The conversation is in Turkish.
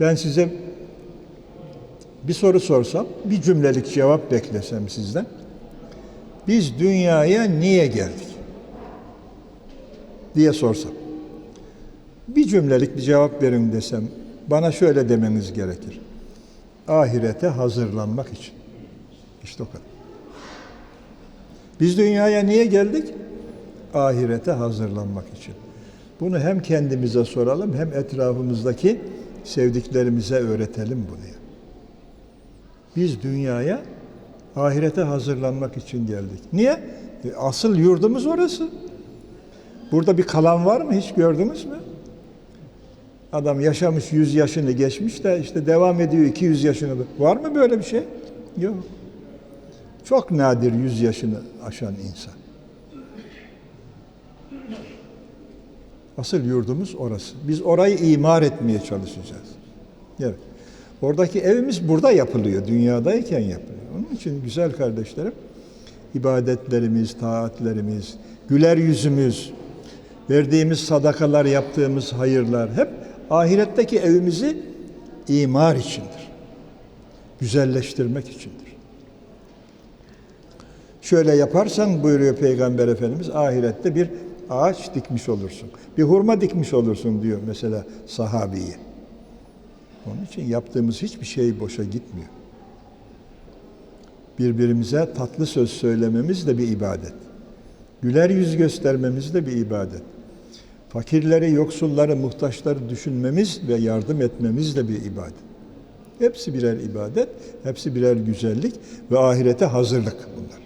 Ben size bir soru sorsam, bir cümlelik cevap beklesem sizden. Biz dünyaya niye geldik? diye sorsam. Bir cümlelik bir cevap verin desem, bana şöyle demeniz gerekir. Ahirete hazırlanmak için. İşte o kadar. Biz dünyaya niye geldik? Ahirete hazırlanmak için. Bunu hem kendimize soralım hem etrafımızdaki sevdiklerimize öğretelim bunu. Biz dünyaya ahirete hazırlanmak için geldik. Niye? E, Asıl yurdumuz orası. Burada bir kalan var mı hiç gördünüz mü? Adam yaşamış 100 yaşını geçmiş de işte devam ediyor 200 yaşını. Var mı böyle bir şey? Yok. Çok nadir 100 yaşını aşan insan. Asıl yurdumuz orası. Biz orayı imar etmeye çalışacağız. Evet. Oradaki evimiz burada yapılıyor, dünyadayken yapılıyor. Onun için güzel kardeşlerim, ibadetlerimiz, taatlerimiz, güler yüzümüz, verdiğimiz sadakalar, yaptığımız hayırlar hep ahiretteki evimizi imar içindir. Güzelleştirmek içindir. Şöyle yaparsan buyuruyor Peygamber Efendimiz ahirette bir ağaç dikmiş olursun. Bir hurma dikmiş olursun diyor mesela sahabiye. Onun için yaptığımız hiçbir şey boşa gitmiyor. Birbirimize tatlı söz söylememiz de bir ibadet. Güler yüz göstermemiz de bir ibadet. Fakirleri, yoksulları, muhtaçları düşünmemiz ve yardım etmemiz de bir ibadet. Hepsi birer ibadet, hepsi birer güzellik ve ahirete hazırlık bunlar.